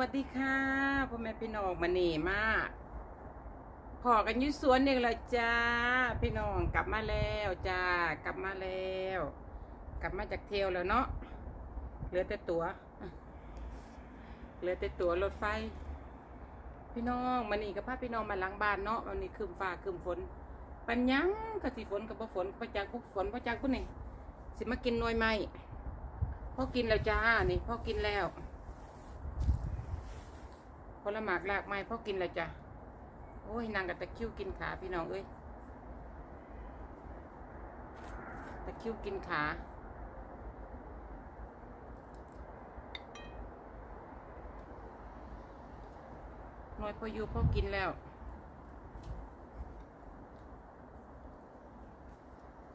วัสดีค่ะพ่อแม่พี่น้องมาเน่มากพอกันยุ่สวนเองเลยจ้า พี่น้องกลับมาแล้วจ้ากลับมาแล้ว กลับมาจากเที่ยวแล้วเนาะเหลือแต่ตัวเหลือแต่ตัวรถไฟ พี่น้องมานี่กับพาพี่น้องมาหล้างบ้านเนาะวันนี้คืมฟ้าคืมฝนปัญญังกะสิฝนกับบ่ฝนประจากพวกฝนประจากพวกนี่สิมากินน่วยไหมพ่อกินแล้วจ้านี่พ่อกินแล้ว ผลหมากลากไม้พ่อกินเลยจ้ะ โอ้ยนางกับตะคิวกินขาพี่น้องเอ้ย ตะคิวกินขาหน่อยพออยู่พ่อกินแล้ว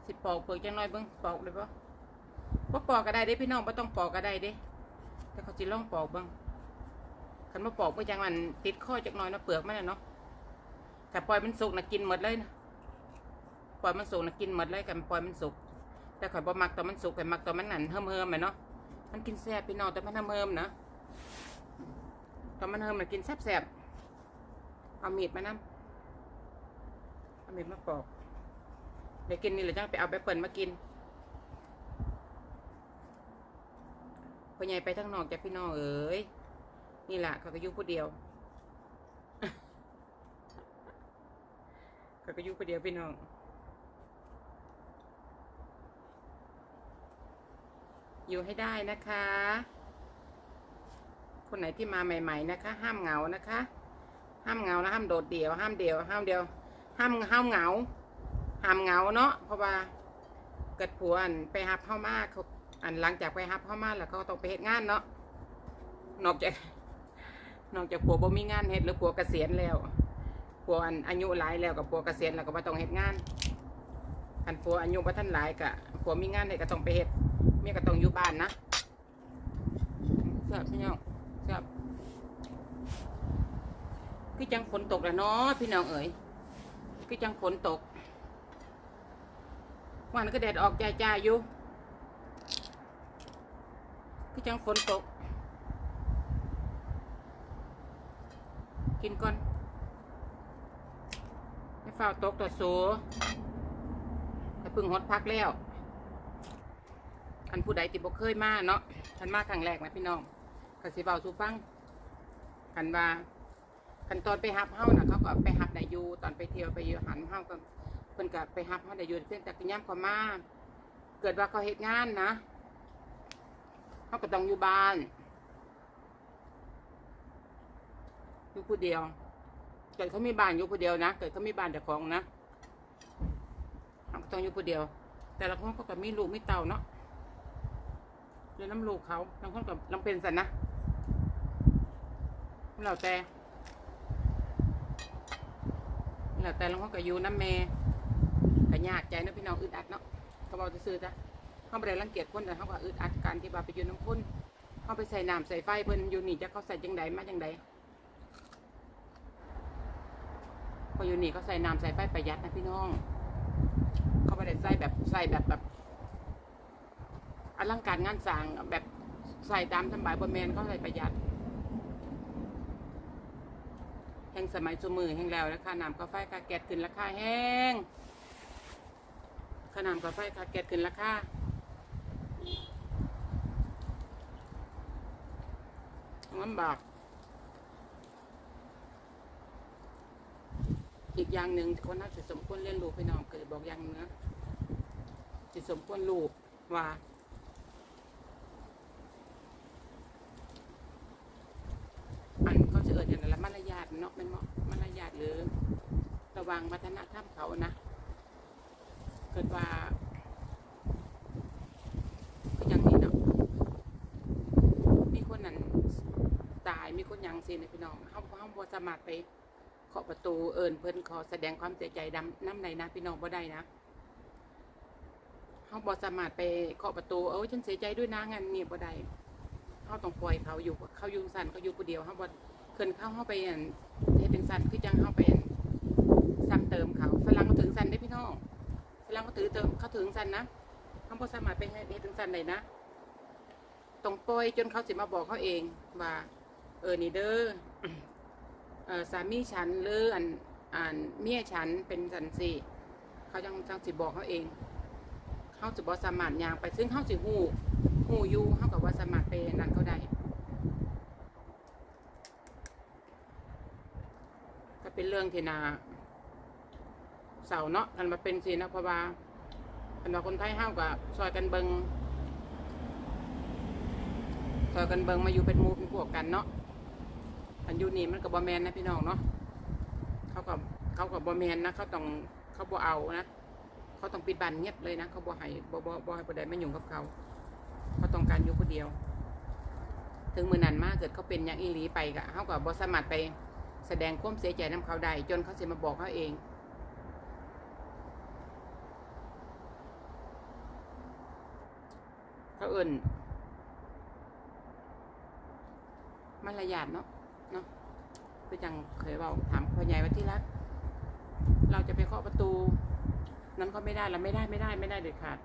สิปอกเปลือกจังน้อยเบิ้งปอกเลยปะว่าปอกก็ได้เด้พี่น้องไม่ต้องปอกก็ได้เด้แต่เขาจิล่องปอกเบิ้ง คันมาปอกไปจังมันติดข้อจักหน่อยนะเปลือกมันน่ะเนาะแต่ปล่อยมันสุกนะกินหมดเลยนะปล่อยมันสุกนะกินหมดเลยกันปล่อยมันสุก แต่ข่อยบ่มักตอนมันสุกข่อยมักตอนมันหนันเฮิมเฮิมๆอะเนาะมันกินแซ่บพี่น้องแต่มันเฮิมเฮิมนะตอนมันเฮิมมันกินแซ่บแซ่บๆเอามีดมานํเอามีดมาปอกเดี๋ยวกินนี่แหละจังไปเอาไปเปิ่นมากินพ่อใหญ่ไปทั้งนอกจากพี่น้องเอ๋ย นี่แหละเขาก็อยู่ผู้เดียวเขาก็อยู่ผู้เดียวพี่น้องอยู่ให้ได้นะคะ คนไหนที่มาใหม่ ๆ นะคะ ห้ามเหงานะคะ ห้ามเหงานะห้ามโดดเดี่ยว ห้ามเดียว ห้ามเดียว ห้ามห้ามเหงา ห้ามเหงาเนาะเพราะว่าเกิดผัวอันไปฮับเข้ามาเขาอันหลังจากไปฮับเข้ามาแล้วเขาก็ต้องไปเหตุงานเนาะนอกจาก นอกจากผัวบ่มีงานเฮ็ดหรือผัวเกษียณแล้วผัวอันอายุหลายแล้วกับผัวเกษียณแล้วก็บ่ต้องเฮ็ดงานอันผัวอายุบ่ทันหลายก็ผัวมีงานเฮ็ดก็ต้องไปเฮ็ดเมียก็ต้องอยู่บ้านนะครับพี่น้องครับคือจังฝนตกแล้วเนาะพี่น้องเอ๋ยคือจังฝนตกวันก็แดดออกจ้าๆอยู่คือจังฝนตก กินก่อนให้ฝ้าวตกตัวสูให้พึ่งฮดพักแล้วคันผู้ใดติบ่เคยมาเนาะคันมาครั้งแรกนะพี่น้องกสิเบาสูฟังคันว่าคันตอนไปฮับเฮ้านะเขาก็ไปฮับได้อยู่ตอนไปเที่ยวไปยูหันเฮ้าก็เพิ่นก็ไปฮับเฮ้าได้อยู่เพียงแต่กินย่ำเขามาเกิดว่าเขาเฮ็ดงานนะเขาก็ต้องอยู่บ้าน อยู่ผู้เดียว เกิดเขามีบ้านอยู่ผู้เดียวนะ เกิดเขามีบ้านเจ้าของนะต้องอยู่ผู้เดียว แต่ละคนเขาก็มีลูกมีเต่าเนาะเรียนน้ำลูกเขาบางคนก็ลำเป็นสันนะแล้วแต่แล้วแต่ละคนก็อยู่น้ำแม่ก็ยากใจนะพี่น้องอึดอัดเนาะเขาบอกจะซื้อจ้ะเขาไม่ได้รังเกียจคนแต่เขาก็อึดอัดการที่ว่าไปอยู่น้ำคนเขาไปใส่น้ำใส่ไฟเพิ่นอยู่นี่จะเขาใส่จังใดมาจังใดพออยู่นี่เขาใส่น้ำใส่ไฟประหยัดนะพี่น้อง เขาไม่ได้ใส่แบบใส่แบบแบบอลังการงานสร้างแบบใส่ตามสบายบนแมนเขาใส่ประหยัด แห่งสมัยสมือแห่งแล้วราคาน้ำกาแฟคาแก๊สขึ้นราคาแห้งค่าน้ำกาแฟคาแก๊สขึ้นราคาลำบาก อีกอย่างหนึ่งคนน่าจะสมควรเรียนรู้พี่น้องเกิดบอกอย่างหนึงนะจะสมควรรู้ว่าอันเขาจะเอิญอย่างไรมารยาทเนาะเป็นเนาะมารยาทหรือ ระวังวัฒนธรรมเขานะเกิดว่าก็อย่างนี้เนาะมีคนนั้นตายมีคนยังสินะพี่น้องเขาเขาบ่สามารถไป เคาะประตูเอิญเพิ่นขอแสดงความเสียใจดำน้ำในนะพี่น้องบ่ได้นะเขาบ่สามารถไปเคาะประตูเอ้ยฉันเสียใจด้วยนะงานนี่บ่ได้เขาต้องปล่อยเขาอยู่เขายู่งสันเขาอยู่ผู้เดียวเขาบ่เคินเข้าเขาไปอันเฮ็ดเป็นสันคือจังเข้าไปอันซ้ำเติมเขาฝรั่งเขาถึงสันได้พี่น้องฝรั่งเขาถือเติมเขาถึงสันนะเขาบ่สามารถไปเฮ็ดถึงสันได้นะต้องปล่อยจนเขาสิมาบอกเขาเองว่าเออนี่เด้อเออ สามีฉันหรืออันอ่านเมียฉันเป็นสันสิเขาจังจังสิบอกเขาเองเขาจะบอกสามารถยางไปซึ่งเขาสิหูหูยูเขากับว่าสามารถไปนั่นเขาได้ก็เป็นเรื่องที่นาเสาเนาะกันมาเป็นสินะเพราะว่าอันว่าคนไทยห้าวกับซอยกันเบิงซอยกันเบิงมาอยู่เป็นหมูเป็นพวกกันเนาะ อันยูนี่มันกับบอแมนนะพี่น้องเนาะเขากับเขากับบอแมนนะเขาต้องเขาบอเอานะเขาต้องปิดบันเงียบเลยนะเขาบอให้บอบอบอให้ประเดี๋ยวไม่ยุ่งกับเขาเขาต้องการอยู่คนเดียว ถึงมือนันมากเกิดเขาเป็นอย่างอีหลีไปกะเขากับบอสมัครไปแสดงความเสียใจน้ำเขาได้จนเขาเสิมาบอกเขาเองเขาเอิ่นมารยาทเนาะ เนาะคือจังเคยเบาถามพ่อใหญ่ว่าที่รัก เราจะไปเคาะประตู นั้นก็ไม่ได้เราไม่ได้ไม่ได้ไม่ได้เด็ดขาด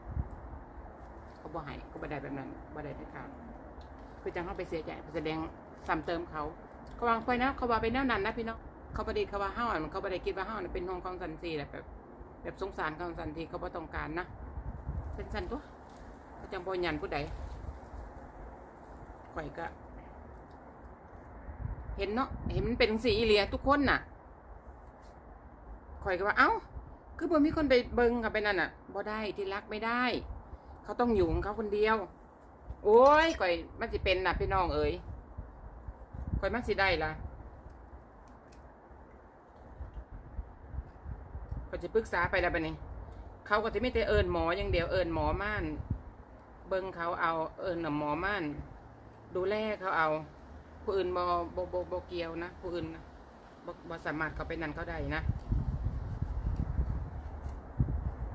เขาบอกให้เขาบ่ได้แบบนั้นบ่ได้เด็ดขาดคือจังเขาไปเสียใจไปแสดงซ้ำเติมเขาเขาวางไปนะเขาว่าไปแนวนั้นนะพี่น้องเขาประเด็เขาว่าห้าวมันเขาประเด็คิดว่าห้าวน่ะเป็นห้องของสันซีแบบแบบสงสารของสันทีเขาบ่ต้องการนะเป็นสันตัวเขาจังบอยันผู้ใดข่อยก็ เห็นเนาะเห็นมันเป็นสีอีเลียทุกคนน่ะข่อยก็ว่าเอ้า คือบ่มีคนไปเบิงกับไปนั่นน่ะบ่ได้ที่รักไม่ได้ เขาต้องอยู่ของเขาคนเดียว โอ้ยข่อยมันสิเป็นน่ะพี่น้องเอ๋ยข่อยมันสิได้ล่ะข่อยจะปรึกษาไปแล้วบัดนี้ เขาก็จะไม่แต่เอิญหมออย่างเดียวเอิญหมอม่าน เบิงเขาเอาเอิญหมอม่าน ดูแลเขาเอา ผู้อื่นบ่บ่บ่บ่เกี่ยวนะผู้อื่นนะบ่บ่สามารถเขาไปนั่นเขาได้นะ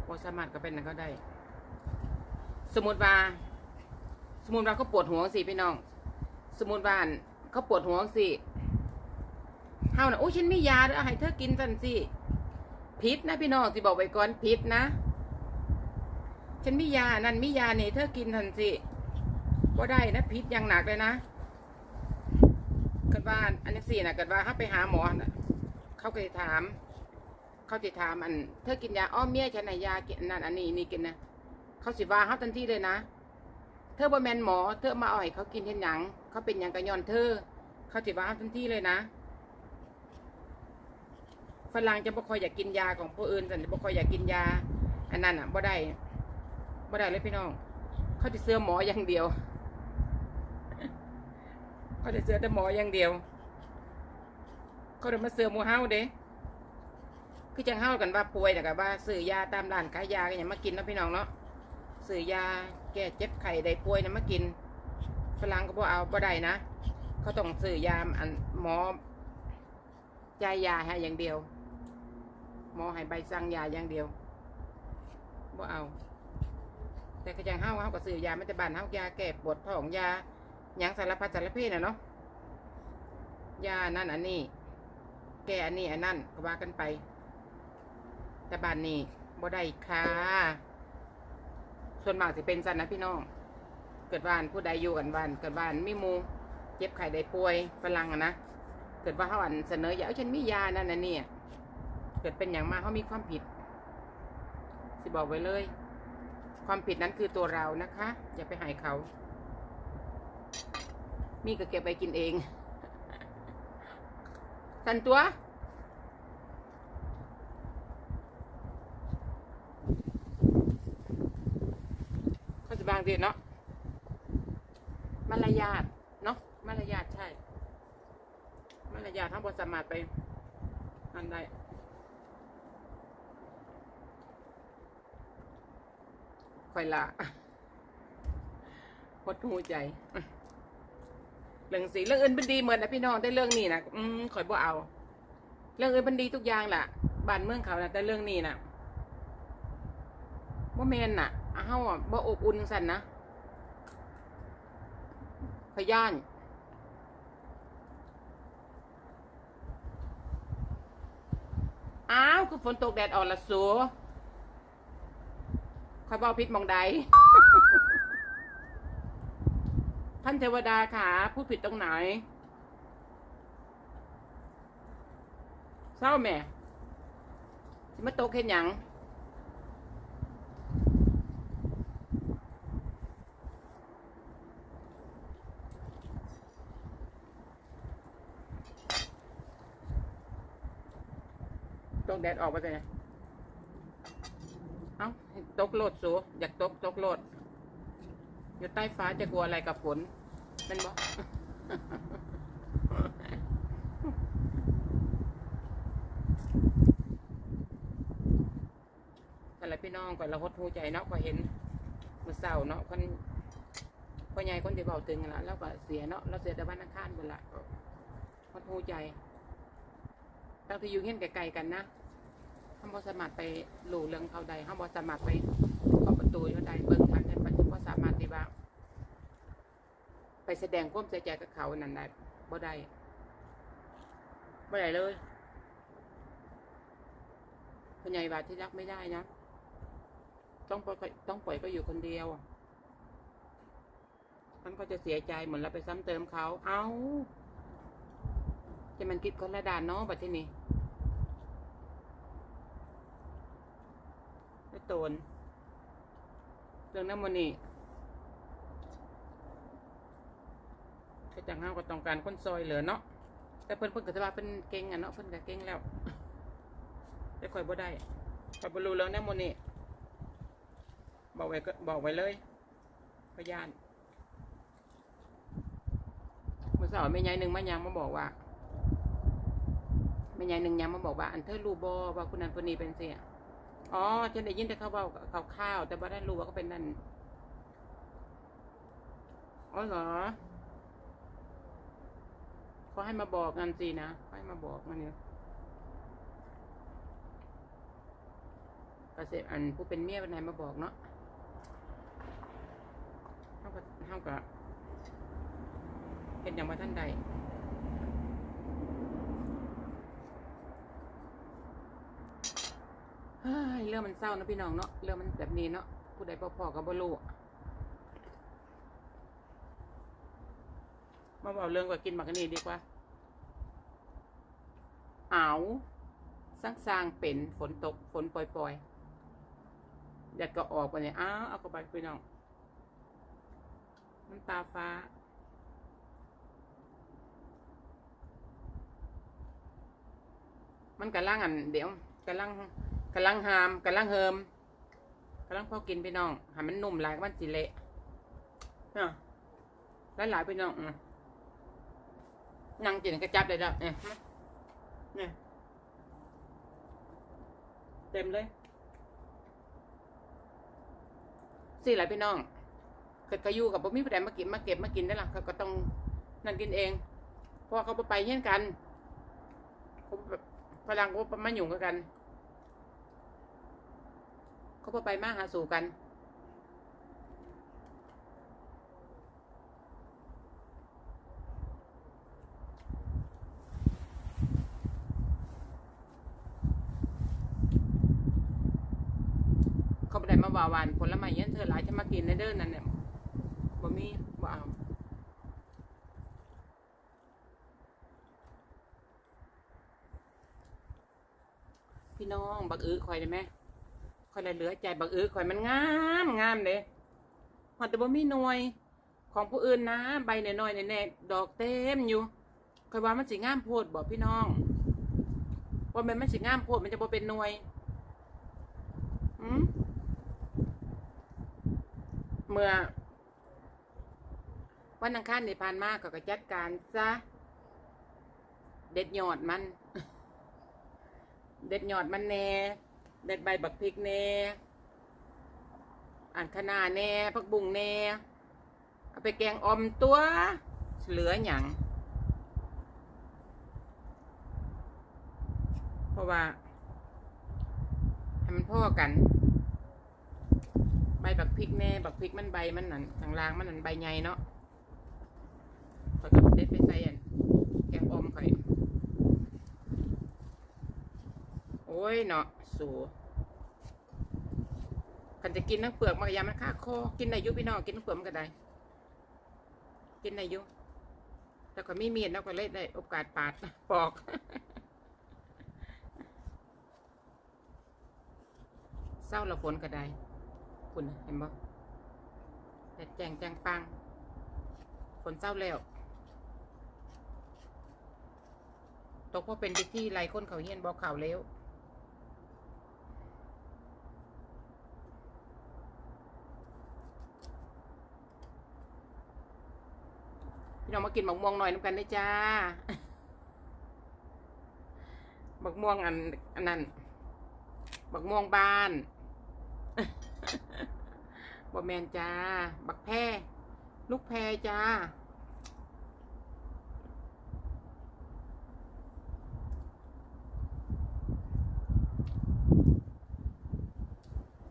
บ่สามารถเขาไปนั่นเขาได้ สมมติว่า สมมติว่าเขาปวดหัวสิพี่น้อง สมมติว่าเขาปวดหัวสิเฮาน่ะโอ้ฉันมียาเด้อให้เธอกินสันสิพิษนะพี่น้องสิบอกไว้ก่อนพิษนะฉันมียานั่นมียาเนี่ยเธอกินทันสิบ่ได้นะพิษอย่างหนักเลยนะ เกิดว่าอันนี้สินะเกิดว่าเขาไปหาหมอน่ะเขาเคยถาม เขาจะถามอันเธอกินยาอ้อมเมียฉันนะยากินนั่นอันนี้นี่กินนะเขาสิว่าเขาทันทีเลยนะ เธอบ่แมนหมอ เธอมาอ่อย เขากินเห็นหยัง เขาเป็นหยังกระยอนเธอ เขาสิว่าเขาทันทีเลยนะฝรั่งจะบ่คอยอยากกินยาของผู้อื่นแต่บ่คอยอยากกินยา อันนั้นอะบ่ได้บ่ได้เลยพี่น้อง เขาจะเสื้อหมออย่างเดียว เขาจะเสือแต่หมออย่างเดียว เขาจะมาเสื้อหมูเฮาเด้คือจังเฮากันว่าป่วยแต่กับว่าซื้อยาตามร้านขายยาก็อย่างมากินนะพี่น้องเนาะซื้อยาแก้เจ็บไข้ได้ป่วยนะมากินฝรั่งก็บ่เอาบ่ได้นะเขาต้องซื้อยาอันหมอจ่ายยาให้อย่างเดียว หมอให้ใบสั่งยาอย่างเดียวบ่เอา แต่ก็ยังเฮาเฮาก็ซื้อยาไม่แต่บ้านเฮายาแก้ปวดท้องยา ยังสารพัดสารเพน่ะเนาะยานั่นอันนี้ แกอันนี้อันนั่นก็ว่ากันไป แต่บ้านนี้บ่ได้ค่ะ ส่วนมากสิเป็นสันนะพี่น้อง เกิดบ้านผู้ใดอยู่กันบ้าน เกิดบ้านมีมูเจ็บไข้ได้ป่วยฝรั่งอะนะ เกิดว่าเขาอันเสนออยากฉันมียานั่นน่ะนี่เกิดเป็นอย่างมากเขามีความผิด สิบอกไว้เลย ความผิดนั้นคือตัวเรานะคะ อย่าไปหายเขา มีก็เก็บไปกินเองสันตัว เขาจะบางเดียเนาะมารยาทเนาะมารยาทใช่มารยาททั้งบทสามารถไปอันใดคอยละหดหูใจ เรื่องสีเรื่องอื่นเป็นดีเหมือนนะพี่น้องได้เรื่องนี้นะอืมคอยบ่เอา เรื่องอื่นเป็นดีทุกอย่างแหละบ้านเมืองเขานะแต่เรื่องนี้นะว่าแมนน่ะเฮาอะบ่อบอุ่นสั่นนะพยานอ้าวคือฝนตกแดดอ่อนละสูคอยบอกพิษมองใด ท่านเทวดาขาผู้ผิดตรงไหน เศร้าแม่สิม่โตเข็นยังตกแดดออกไปเลยเอ้าตกโลดสูอยากตกตกโลด อยู่ใต้ฟ้าจะกลัวอะไรกับฝนเป็นบ่อะไรพี่น้องก่อนเราหดหูใจเนาะก็เห็นมือเศร้าเนาะคนพ่อใหญ่คนที่เบาตึงละแล้วก็เสียเนาะเราเสียแต่บ้านนักข้านเวละหดหูใจตั้งที่อยู่เห็นไกลๆกันนะห้ามบอสมารไปหลู่เรื่องเขาใดห้ามบอสมารไปเข้าประตูเขาใดเบิ่งทันในปัจจุบันสามารถที่ว่า ไป แสดงความเสียใจกับเขานั่นได้บ่ได้บ่ได้เลยพ่อใหญ่บาที่รักไม่ได้นะ ต้องปล่อยต้องปล่อยก็อยู่คนเดียวมันก็จะเสียใจเหมือนเราไปซ้ำเติมเขา เอาจะมันคิดคนละด่านเนาะบัดที่นี่ไม่โตนเรื่องน้ำมันนี่ ก็จังห้าก็ต้องการคนซอยเหลือเนาะแต่เพิ่นเพิ่นก็จะว่าเพิ่นเก่งอะเนาะเพิ่นก็เก่งแล้วแต่ข่อยบ่ได้ข่อยบ่รู้เรื่องน้ำมันนี่บอกไว้ก็บอกไว้เลยพยานเมื่อสาวแม่ยายหนึ่งมายังมาบอกว่าแม่ยายหนึ่งยังมาบอกว่า อันเธอรู้บอว่าคุณนันคนนี้เป็นเสียอ๋อฉันได้ยินแต่เขาเบาเขาข้าวแต่บ่ได้รู้ว่าเขาเป็นนั่นอ๋อเหรอ เขาให้มาบอกกันสินะเขาให้มาบอกมันเนี่ยเกษตรอันผู้เป็นเมียเป็นนายมาบอกเนาะเท่ากับเท่ากับเป็นอย่างว่าท่านใดเฮ้ยเรื่องมันเศร้านะพี่น้องเนาะเรื่องมันแบบนี้เนาะผู้ใดพอพอกับบลู มาบอกเรื่องกว่ากินมากนีดีกว่าเอาสร้างสร้างๆเป็นฝนตกฝนปล่อยๆอยากก็ออกไปเนี่ยอ้าวเอากระบะพี่น้องน้ำตาฟ้ามันกำลังอันเดี๋ยวกำลังกำลังหามกำลังเฮิมกำลังพอกินไปน้องหามันนุ่มหลายมันสิเละเนาะหลายหลายๆไปน้องอืม นั่งกินกระจับเลยแล้วเนี่ยเนี่ยเต็มเลยสี่หลายพี่น้องเกิดกระยูกับบ่มีผู้ใดมาเก็บมาเก็บมากินได้ล่ะเขาก็ต้องนั่นกินเอง เพราะว่าเขาบ่ไปเช่นกันเขาบ่พลังเขาบ่มาหยุ่งกัน เขาบ่ไปมาหาสู่กัน เขาบ่ได้มา ว่าหวานผลไม้เย็นเธอหลายจะมากินในเด้อนั่นเนี่ยบ่มีบ่เอาพี่น้องบักอื้อคอยได้ไหมคอยได้เหลือใจบักอื้อคอยมันงามงามเด้ฮอดแต่บ่มีหน่วย ของผู้อื่นนะ ใบน้อยๆแน่ๆดอกเต็มอยู่คอยว่ามันสิงามโพดบ่พี่น้องว่าม่นมันสิงามโพดมันจะบ่เป็นหน่วยอืม เมื่อ วันอังคารในผ่านมาก็กจัดการซะ เด็ดยอดมัน เด็ดยอดมันแน่ เด็ดใบบักพริกแน่อ่านคะนาแน่ผักบุ้งแน่เอาไปแกงอมตัวเหลือหยังเพราะว่าให้มันพ่อกัน ใบบักพริกแน่บักพริกมันใบมันหนันทางล่างมันหนันใบใหญ่เนาะข่อยกเด็ดไปใส่อันแกงอมข่อยโอ้ยเนาะสูขันจะกินทั้งเปลือกมะนก็ยามันค่าคอกินในยุพี่น้องกินทั้งเปลือกมันก็ได้ กินในยุแต่ก็ไม่มีดแล้วก็เล่นได้โอกาสปาดปอกเศร้าละฝนก็ได้ คุณเห็นบ่แดดแจงแจงปังฝนเศร้าแล้วตกเพราะเป็นพิธีไรคนเขาเฮียนบอกข่าวแล้วพี่น้องมากินหมกม่วงหน่อยน้ำกันได้จ้าบักม่วงอันอันนั้นบักม่วงบาน บ่แมนจ้า บักแพรลูกแพรจ้า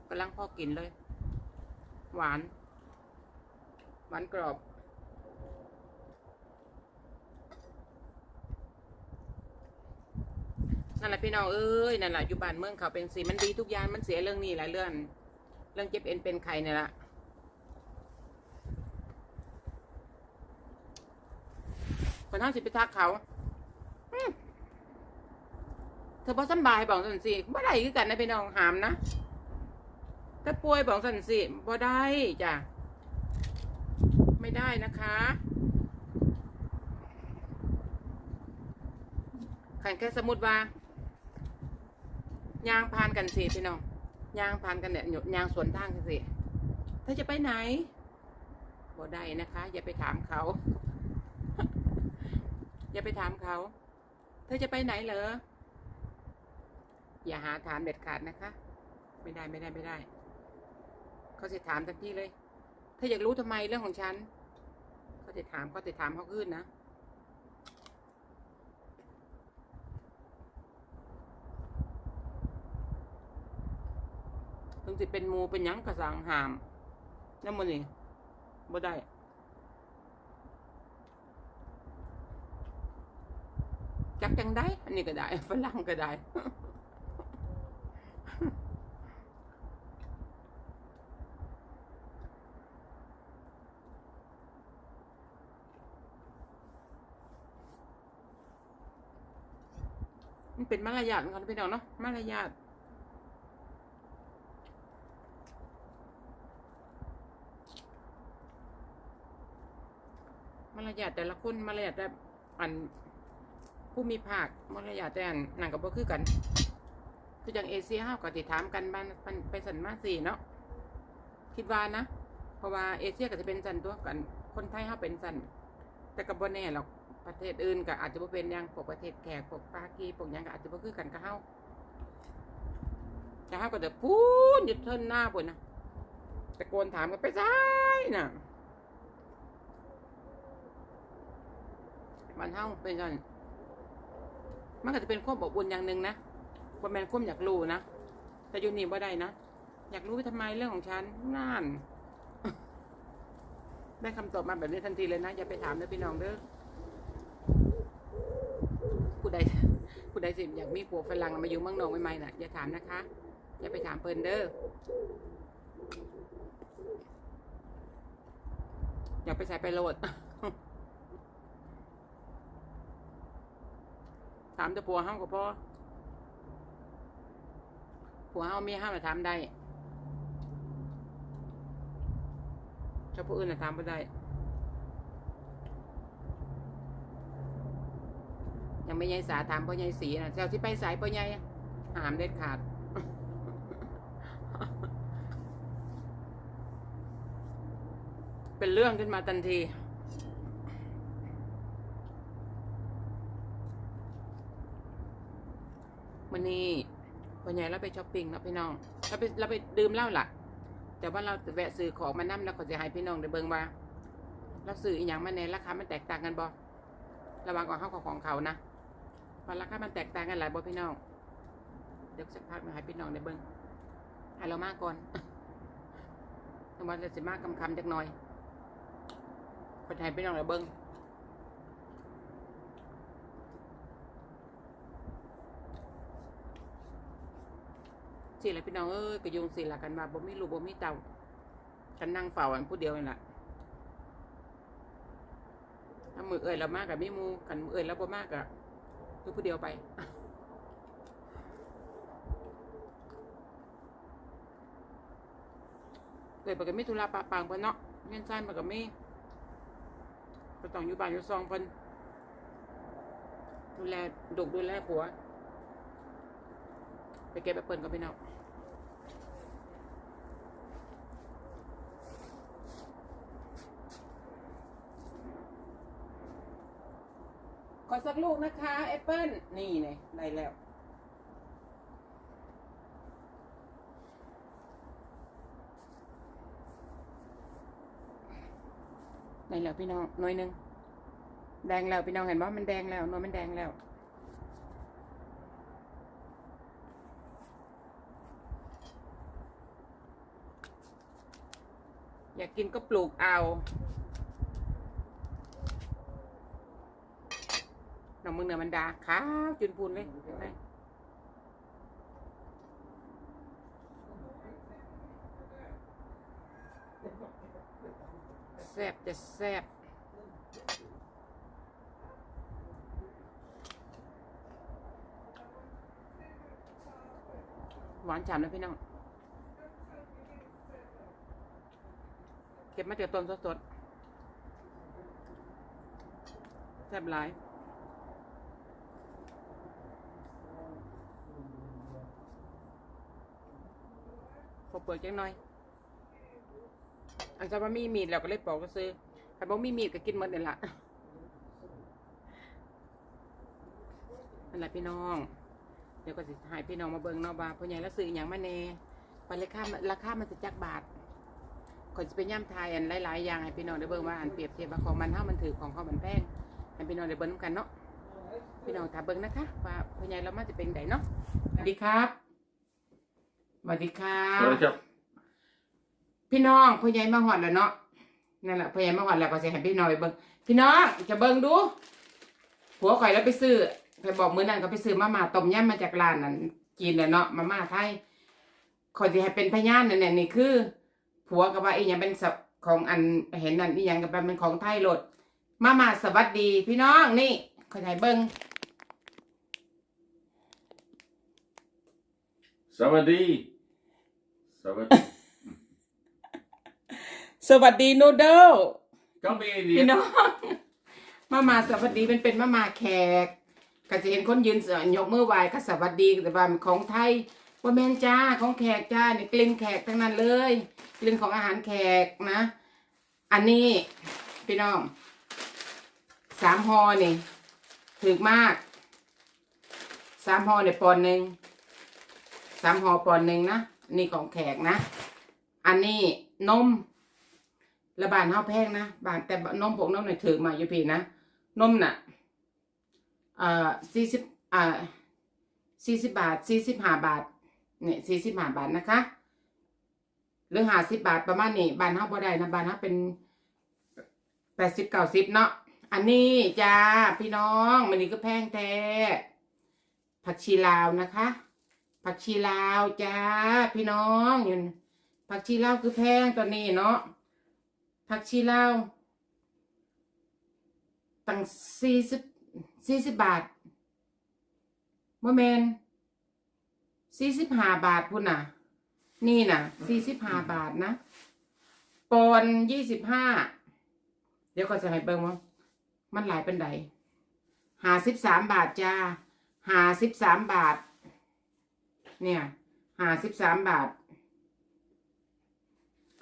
กำลังพอกินเลย หวาน หวานกรอบนั่นแหละพี่น้องเอ้ยนั่นแหละอยู่บ้านเมืองเขาเป็นสีมันดีทุกอย่างมันเสียเรื่องนี้หลายเรื่อง เรื่องเจ็บเอ็นเป็นไข่เนี่ยละคนท่านสิบไปทักเขาเธอพอสบายบอกสันสิบ่ได้คือกันนะพี่น้องหามนะถ้าป่วยบอกสันสิบ่ได้จ้ะไม่ได้นะคะขันแค่สมมติว่ายางพานกันสิพี่น้อง ยางพานกันเนี่ยหยดยางสวนทางกันสิเธอจะไปไหนบ่ได้นะคะ อย่าไปถามเขา อย่าไปถามเขา เธอจะไปไหนเหรอ อย่าหาถามเด็ดขาดนะคะ ไม่ได้ไม่ได้ไม่ได้ เขาจะถามทันทีเลย เธออยากรู้ทำไมเรื่องของฉัน เขาจะถามเขาจะถามเขาขึ้นนะ ถึงสิเป็นหมูเป็นหยังกระสังหามนั่นมันนี่บ่ได้จักจังได้ อันนี้ก็ได้ฝรั่งก็ได้ มันเป็นมารยาทของเขาพี่น้องเนาะมารยาท มาร ยาทแต่ละคนมารยาทแต่อันผู้มีภาคมารยาทแต่อันนั่นก็บ่คือกัน คืออย่างเอเชียเฮาก็ติถามกันบ้านไปสันมาสี่เนาะคิดว่านะ เพราะว่าเอเชียก็จะเป็นสันตัวกัน คนไทยเฮาเป็นสันแต่ก็บ่แน่หรอกประเทศอื่นก็อาจจะบ่เป็นอย่างพวกประเทศแขกพวกปากีพวกยังก็อาจจะบ่คือกันกับเฮาแต่เฮาก็จะพูดอยู่เทินหน้าพุ่นนะตะโกนถามกันไปซ้ายน่ะ บ้านเฮาเป็นกันมันก็จะเป็นความอบอุ่นอย่างหนึ่งนะบ่แมนความอยากรู้นะแต่อยู่นี่บ่ได้นะอยากรู้ไปทำไมเรื่องของฉันนั่นได้คำตอบมาแบบนี้ทันทีเลยนะอย่าไปถามเด้อพี่น้องเด้อผู้ใดผู้ใดสิอยากมีผัวฝรั่งมาอยู่เมืองนอกใหม่ๆน่ะอย่าถามนะคะ อย่าไปถามเพิ่นเด้ออย่าไปใส่ไปโหลด ถามแต่ผัวเฮาก็พอผัวเฮามีเฮาน่ะถามได้ถ้าผู้อื่นน่ะถามบ่ได้ ยังไม่ยายสาถามพ่อใหญ่สีนะเจ้าที่ไปสายพ่อใหญ่ามเด็ดขาดเป็นเรื่องขึ้นมาทันที วันนี้วันใหญ่เราไปช้อปปิ้งเนาะพี่น้องเราไปเราไปดื่มเหล้าล่ะแต่ว่าเราแวะซื้อของมานั่แล้วก็จะให้พี่น้องได้เบิ่งว่า เราซื้ออีหยังมาในราคามันแตกต่างกันบ่ระหว่างของเขากับของเขานะว่าราคามันแตกต่างกันหลายบ่พี่น้องเดี๋ยวสักพักมาให้พี่น้องได้เบิ่งให้เรามากก่อนแต่ว่าจะสิมากคำๆจักหน่อยไปให้พี่น้องได้เบิ่ง สิแหละพี่น้องเอ้ยก็ยุงสิละกันว่าบ่มีลูกบ่มีเต่ากันนั่งเฝ้าอันผู้เดียวนี่แหละถ้ามือเอ่ยเรามากกับมีหมูกันมือเอ่ยแล้วบ่มากกับคือผู้เดียวไปเกิดปกติธุระปะปางเพิ่นเนาะเงินซ่านปกติก็ต้องอยู่บ้านอยู่ซองเพิ่นดูแลดุดูแลผัว ไปเก็บแอปเปิลกับพี่น้องขอสักลูกนะคะแอปเปิลนี่ไงได้แล้วได้แล้วพี่น้องหน่อยนึงแดงแล้วพี่น้องเห็นว่ามันแดงแล้วน่อยมันแดงแล้ว อยากกินก็ปลูกเอาหนองมึงเนือมันดาขาวจุนพูนเลยเห็นไหมแซ่บจะแซบหวานฉ่ำนะพี่น้อง เก็บมาจากต้นสดๆแซ่บหลายพอเปิดจังหน่อย อันจะว่ามีมีดเราก็เลยปอกก็ซื้อแต่บอกมีมีดก็กินหมดเลยละนั่นแหละพี่น้อง เดี๋ยวก็สิหายพี่น้องมาเบิ่งเนาะว่าพ่อใหญ่แล้วซื้ออย่างมาแน่ไปราคาราคามันจะจักบาท ก่อนจะไปย่ำทายอันหลายๆอย่างให้พี่น้องได้เบิ่งว่าอันเปรียบเทียบว่าของมันเท่ามันถือของเขามันแพงให้พี่น้องได้เบิ่งนำกันเนาะพี่น้องถามเบิ่งนะคะว่าพ่อใหญ่เรามาจะเป็นไดเนาะสวัสดีครับสวัสดีครับสวัสดีครับ พี่น้องพ่อใหญ่มาหอดแล้วเนาะนั่นแหละพ่อใหญ่มาหอดแล้วก็จะให้พี่น้องไปเบิ่งพี่น้องจะเบิ่งดูผัวข่อยแล้วไปซื้อไปบอกมื้อนั้นก็ไปซื้อมาม่าต้มยำมาจากร้านนั้นกินแล้วเนาะมาม่าไทยข่อยสิให้เป็นพยานนั่นแหละนี่คือ ผัวก็ว่าอีหยังเป็นสับของอันเห็นนั่นอีหยังก็เป็นของไทยโลด มาม่าสวัสดีพี่น้องนี่ข่อยให้เบิ่งสวัสดี สวัสดี สวัสดีนูเดิล Kom in พี่ hier. น้อง มามาสวัสดีเป็นเป็นมามาแขกก็จะเห็นคนยืนเสือยกมือไหว้ก็สวัสดีแต่ว่ามันของไทย ว่าแม่นจ้าของแขกจ้านี่กลิ่นแขกทั้งนั้นเลยกลิ่นของอาหารแขกนะ อันนี้พี่น้องสามฮอนี่ถึกมากสามฮอเนี่ยปอนหนึ่งสามฮอปอนหนึ่งนะนี่ของแขกนะ อันนี้นมแล้วบานเฮาแพงนะบานแต่นมผงนมหน่อยถือมาอยู่พี่นะนมน่ะเอ่อสี่สิบอ่าสี่สิบบาทสี่สิบห้าบาท เนี่ยสี่สิบห้าบาทนะคะ หรือห้าสิบบาทประมาณนี้บานเฮาบ่ได้นะบานเฮาเป็นแปดสิบเก้าสิบเนาะอันนี้จ้าพี่น้องมันนี้ก็แพงแท้ผักชีลาวนะคะ ผักชีลาวจ้าพี่น้องอยู่ผักชีลาวคือแพงตอนนี้เนาะผักชีลาวตั้งสี่สิบสี่สิบบาทโมเมน สี่สิบห้าบาทพุ่นน่ะ นี่น่ะสี่สิบห้าบาทนะปอนยี่สิบห้าเดี๋ยวก็จะให้เบิ่งว่ามันหลายเป็นไดหาสิบสามบาทจ้าหาสิบสามบาท เนี่ยหาสิบสามบาท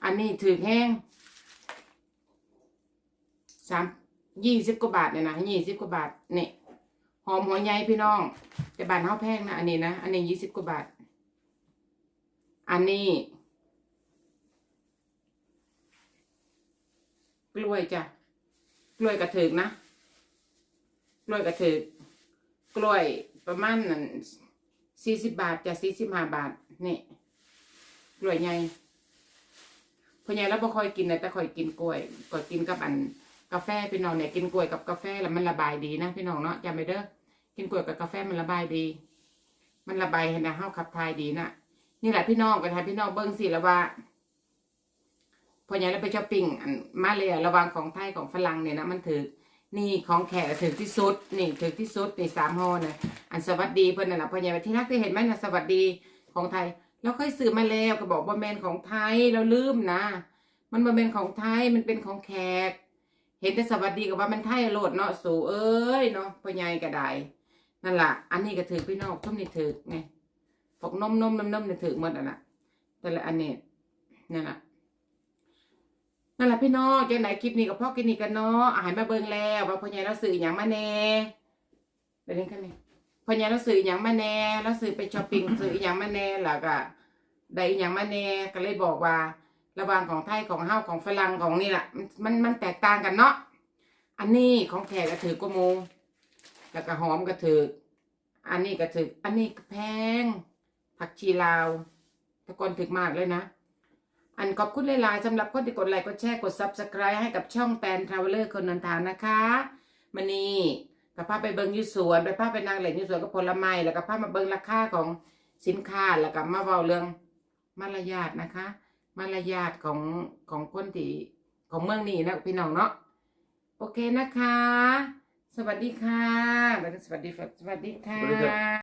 อันนี้ถือแห้งสามยี่สิบกว่าบาทเนี่ยนะยี่สิบกว่าบาทเนี่ยห อมหัวใหญ่พี่น้อง แต่บาทเท่าแพงนะอันนี้นะอันนี้ยี่สิบกว่าบาท อันนี้ กล้วยจ้ะกล้วยกระถึกนะกล้วยกระถึกกล้วยประมาณนั้นสี่สิบบาทจะสี่สิบห้าบาทนี่กล้วยใหญ่พอใหญ่แล้วบ่ค่อยกินนะแต่ค่อยกินกล้วยก็กินกับอันกาแฟพี่น้องเนี่ยกินกล้วยกับกาแฟแล้วมันระบายดีนะพี่น้องเนาะจำไปเด้อ กินกล้วยกับกาแฟมันระบายดี มันระบายให้นะเฮาขับถ่ายดีนะนี่แหละพี่น้องก็ทายพี่น้องเบิ้งสิล้วว่าพออย่างเราไปช้อปปิ้งมาเลยระวังของไทยของฝรั่งเนี่ยนะมันถือนี่ของแขกถือที่สุดนี่ถือที่สุดนี่สามห่อนี่ยอันสวัสดีเพื่อนนั่นแหละพออย่างที่นักที่เห็นไหมนะสวัสดีของไทยเราเคยซื้อมาแล้วก็บอกว่าแมนของไทยเราลืมนะ มันบ่แมนของไทยมันเป็นของแขก เห็นแต่สวัสดีกับว่ามันไทยโลดเนาะสู่เอ้ยเนาะพ่อใหญ่ก็ได้ นั่นล่ะ อันนี้ก็ถือพี่น้องทุ่มนี่ถือไงพวกนมนมนมนมนี่ถือหมดอะนะแต่ละอันนี้นั่นล่ะนั่นแหละพี่น้องจังไหนคลิปนี้กับพ่อกินนี่กันเนาะอาหารมาเบิ่งแล้วว่าพ่อใหญ่เราซื้ออย่างมาแน่ไปเล่นกันไหมพ่อใหญ่เราซื้ออย่างมาแน่เราซื้อไปช้อปปิ้งซื้ออย่างมาแน่แล้วก็ได้อย่างมาแน่ก็เลยบอกว่า ระหว่างของไทยของเฮาของฝรั่งของนี่แหละมันมันแตกต่างกันเนาะอันนี้ของแขกก็ถือกโม แล้วก็หอมก็ถืออันนี้ก็ถืออันนี้ก็แพง ผักชีลาวตะกอนถึกมากเลยนะ อันขอบคุณหลายๆสำหรับคนที่กดไลค์กดแชร์กด subscribe ให้กับช่องแตนทราเวลเลอร์คนเดินทางนะคะมันนี่กับพาไปเบิงยูสวนไปพาไปนางเหล่นอยูสวนกับผลไม้แล้วก็พามาเบิงราคาของสินค้าแล้วก็มาเว้าเรื่องมารยาทนะคะ มารยาทของของคนที่ของเมืองนี้นะพี่น้องเนาะโอเคนะคะ สวัสดีค่ะ สวัสดีสวัสดีค่ะสวัสดีครับ